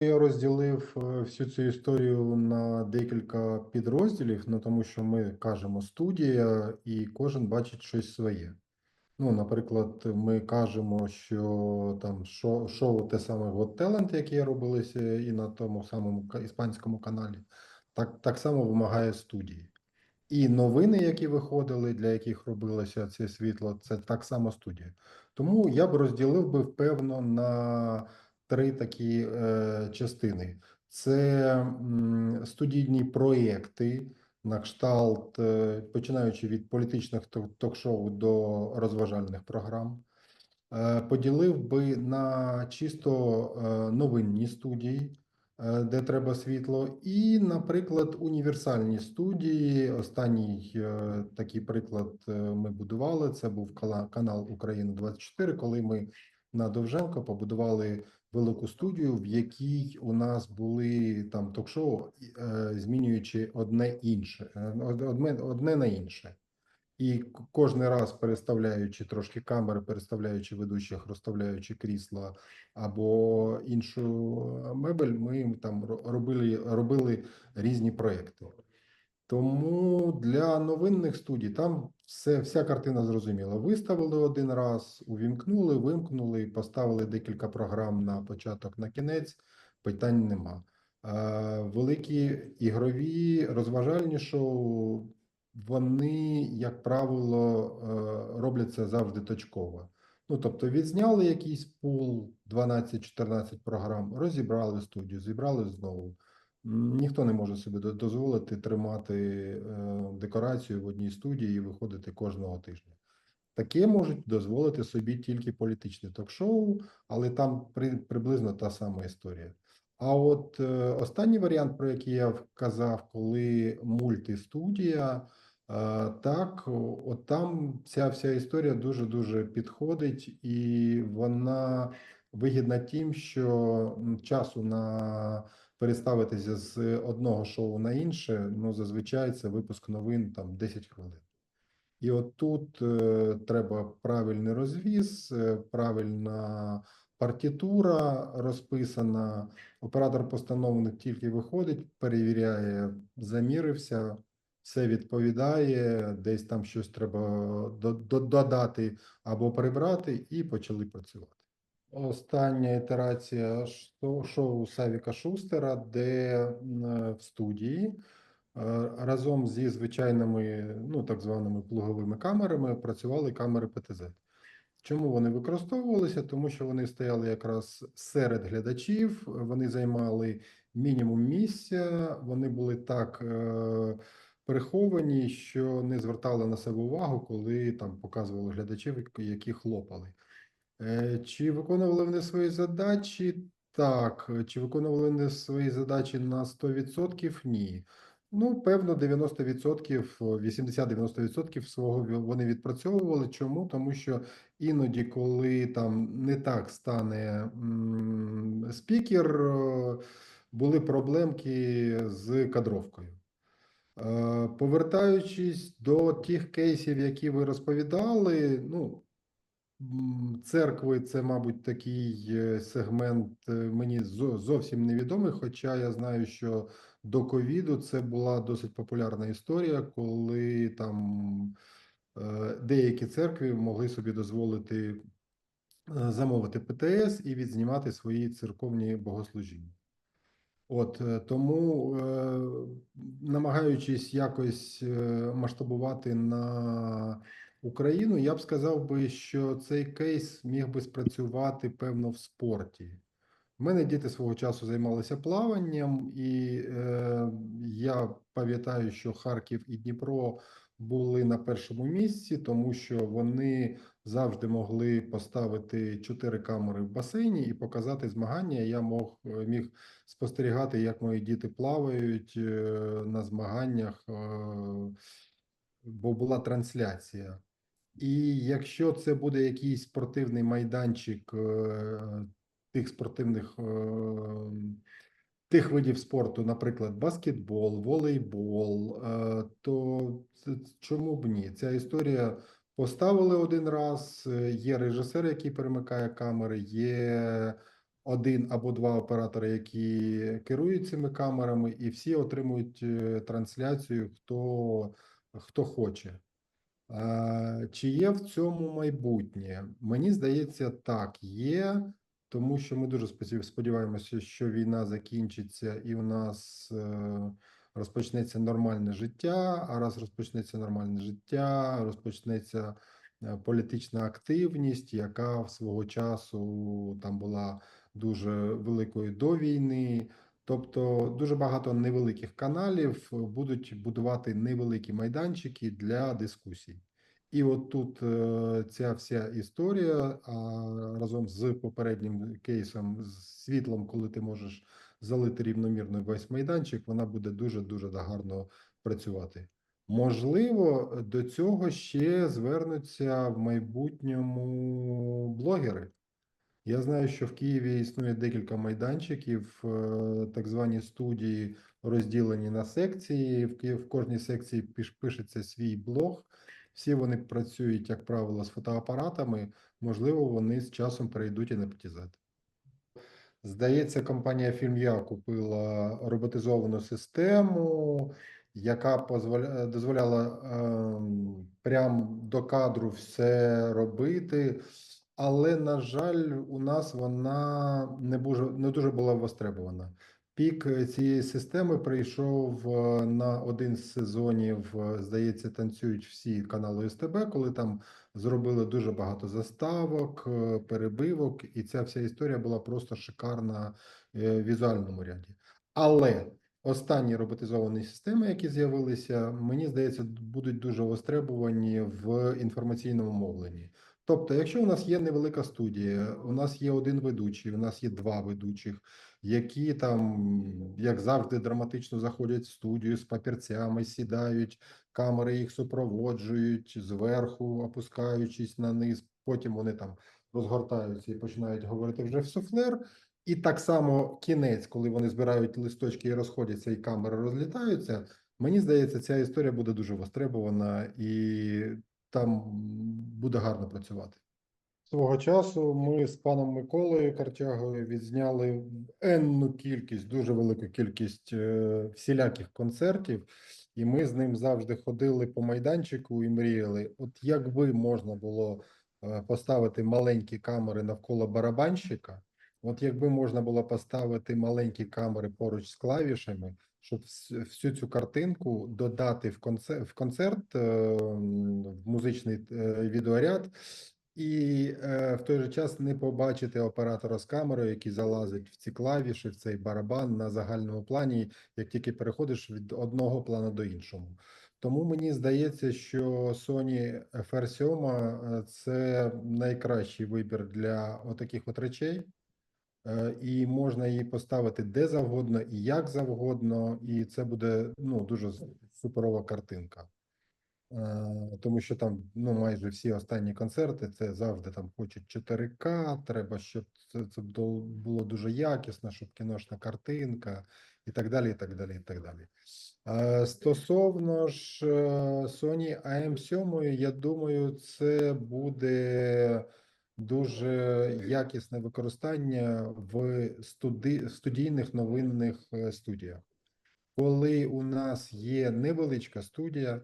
Я розділив е, всю цю історію на декілька підрозділів, ну тому що ми кажемо студія, і кожен бачить щось своє. Ну, наприклад, ми кажемо, що там шо- шоу те саме Got Talent, яке робилося і на тому самому іспанському каналі, так, так само вимагає студії. І новини, які виходили, для яких робилося це світло, це так само студія. Тому я б розділив би певно на три такі е, частини: це м, студійні проєкти, на кшталт, е, починаючи від політичних ток- ток-шоу до розважальних програм. Е, Поділив би на чисто е, новинні студії, е, де треба світло, і, наприклад, універсальні студії. Останній е, такий приклад е, ми будували. Це був канал Україна 24 коли ми на Довженко побудували велику студію, в якій у нас були там ток-шоу, е, змінюючи одне інше, е, одне, одне на інше. І кожен раз переставляючи трошки камери, переставляючи ведучих, розставляючи крісла або іншу мебель, ми там робили, робили різні проекти. Тому для новинних студій там все, вся картина зрозуміла. Виставили один раз, увімкнули, вимкнули, поставили декілька програм на початок, на кінець. Питань нема. Е, Великі ігрові розважальні шоу, вони, як правило, е, робляться завжди точково. Ну, тобто, відзняли якийсь пул 12-14 програм, розібрали студію, зібрали знову. Ніхто не може собі дозволити тримати е, декорацію в одній студії і виходити кожного тижня. Таке можуть дозволити собі тільки політичне ток-шоу, але там при, приблизно та сама історія. А от е, останній варіант, про який я вказав, коли мультистудія, е, так, от там ця вся історія дуже-дуже підходить, і вона вигідна тим, що часу на переставитися з одного шоу на інше, ну зазвичай це випуск новин там 10 хвилин. І от тут е, треба правильний розвіз, е, правильна партитура розписана. Оператор постановник тільки виходить, перевіряє, замірився, все відповідає, десь там щось треба до- до- додати або прибрати, і почали працювати. Остання ітерація шоу Савіка Шустера, де в студії е, разом зі звичайними, ну так званими плуговими камерами працювали камери ПТЗ. Чому вони використовувалися? Тому що вони стояли якраз серед глядачів, вони займали мінімум місця, вони були так е, приховані, що не звертали на себе увагу, коли там показували глядачів, які хлопали. Е, Чи виконували вони свої задачі? Так. Чи виконували вони свої задачі на 100%? Ні. Ну, певно, 90%, 80-90% свого вони відпрацьовували. Чому? Тому що іноді, коли там не так стане спікер, е, були проблемки з кадровкою. Е, Повертаючись до тих кейсів, які ви розповідали, ну, Церкви це, мабуть, такий е, сегмент е, мені зовсім невідомий. Хоча я знаю, що до ковіду це була досить популярна історія, коли там е, деякі церкви могли собі дозволити замовити ПТС і відзнімати свої церковні богослужіння. От тому, намагаючись якось масштабувати на Україну, я б сказав би, що цей кейс міг би спрацювати певно в спорті. У мене діти свого часу займалися плаванням, і е, я пам'ятаю, що Харків і Дніпро були на першому місці, тому що вони завжди могли поставити чотири камери в басейні і показати змагання. Я мог е, міг спостерігати, як мої діти плавають е, на змаганнях, е, бо була трансляція. І якщо це буде якийсь спортивний майданчик е, тих спортивних е, тих видів спорту, наприклад, баскетбол, волейбол, е, то чому б ні? Ця історія поставили один раз. Є режисер, який перемикає камери, є один або два оператори, які керують цими камерами, і всі отримують трансляцію, хто, хто хоче. Чи є в цьому майбутнє? Мені здається, так, є, тому що ми дуже сподіваємося, що війна закінчиться і у нас е, розпочнеться нормальне життя. А раз розпочнеться нормальне життя, розпочнеться е, політична активність, яка в свого часу там була дуже великою до війни. Тобто дуже багато невеликих каналів будуть будувати невеликі майданчики для дискусій. І от тут е, ця вся історія разом з попереднім кейсом, з світлом, коли ти можеш залити рівномірно весь майданчик, вона буде дуже дуже гарно працювати. Можливо, до цього ще звернуться в майбутньому блогери. Я знаю, що в Києві існує декілька майданчиків, е, так звані студії розділені на секції. В кожній секції пиш- пишеться свій блог. Всі вони працюють, як правило, з фотоапаратами. Можливо, вони з часом перейдуть і на ПТЗ. Здається, компанія Фільм'я купила роботизовану систему, яка дозволяла ем, прям до кадру все робити. Але, на жаль, у нас вона не дуже, не дуже була востребована. Пік е, цієї системи прийшов е, на один з сезонів, е, здається, танцюють всі канали СТБ, коли там зробили дуже багато заставок, перебивок, і ця вся історія була просто шикарна в візуальному ряді. Але останні роботизовані системи, які з'явилися, мені здається, будуть дуже востребовані в інформаційному мовленні. Тобто, якщо у нас є невелика студія, у нас є один ведучий, у нас є два ведучих, які там, як завжди, драматично заходять в студію з папірцями, сідають, камери їх супроводжують зверху, опускаючись на низ. Потім вони там розгортаються і починають говорити вже в суфлер. І так само кінець, коли вони збирають листочки і розходяться, і камери розлітаються. Мені здається, ця історія буде дуже востребована і там буде гарно працювати. Свого часу ми з паном Миколою Картягою відзняли енну кількість, дуже велику кількість е, всіляких концертів, і ми з ним завжди ходили по майданчику і мріяли, от якби можна було е, поставити маленькі камери навколо барабанщика, от якби можна було поставити маленькі камери поруч з клавішами, щоб всю цю картинку додати в концерт, в концерт, е, в музичний е, відеоряд, і е, в той же час не побачити оператора з камерою, який залазить в ці клавіші, в цей барабан на загальному плані, як тільки переходиш від одного плану до іншого. Тому мені здається, що Sony FR7 е, це найкращий вибір для отаких от речей. Е, І можна її поставити де завгодно і як завгодно, і це буде ну дуже суперова картинка. Е, Тому що там ну майже всі останні концерти це завжди там хочуть 4К, треба, щоб це, це було дуже якісно, щоб кіношна картинка і так далі, і так далі, і так далі. Е, Стосовно ж Sony AM7, я думаю, це буде дуже якісне використання в студи, студійних новинних е, студіях. Коли у нас є невеличка студія,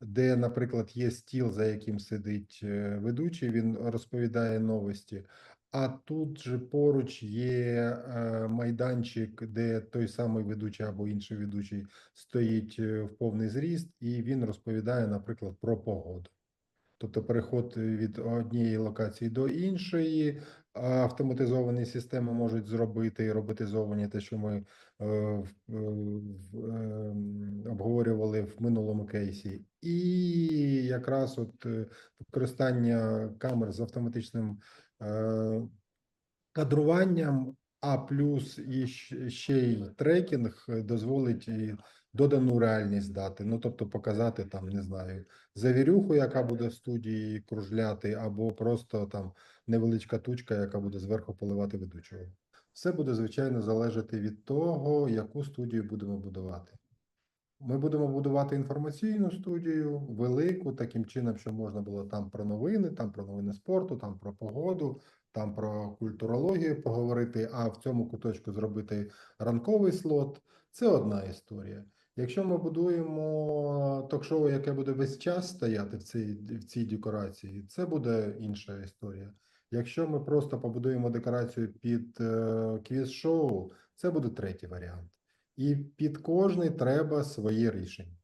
де, наприклад, є стіл, за яким сидить е, ведучий, він розповідає новості. А тут же поруч є е, майданчик, де той самий ведучий або інший ведучий стоїть в повний зріст, і він розповідає, наприклад, про погоду. Тобто переход від однієї локації до іншої, автоматизовані системи можуть зробити і роботизовані те, що ми е, е, ем, обговорювали в минулому кейсі, і якраз от е, використання камер з автоматичним е, кадруванням, а плюс і ще й трекінг е, дозволить додану реальність дати. Ну тобто показати там, не знаю, завірюху, яка буде в студії кружляти, або просто там невеличка тучка, яка буде зверху поливати ведучого. Все буде звичайно залежати від того, яку студію будемо будувати. Ми будемо будувати інформаційну студію, велику, таким чином, щоб можна було там про новини, там про новини спорту, там про погоду, там про культурологію поговорити, а в цьому куточку зробити ранковий слот. Це одна історія. Якщо ми будуємо ток-шоу, яке буде весь час стояти в цій, в цій декорації, це буде інша історія. Якщо ми просто побудуємо декорацію під е, квіз-шоу, це буде третій варіант. І під кожний треба своє рішення.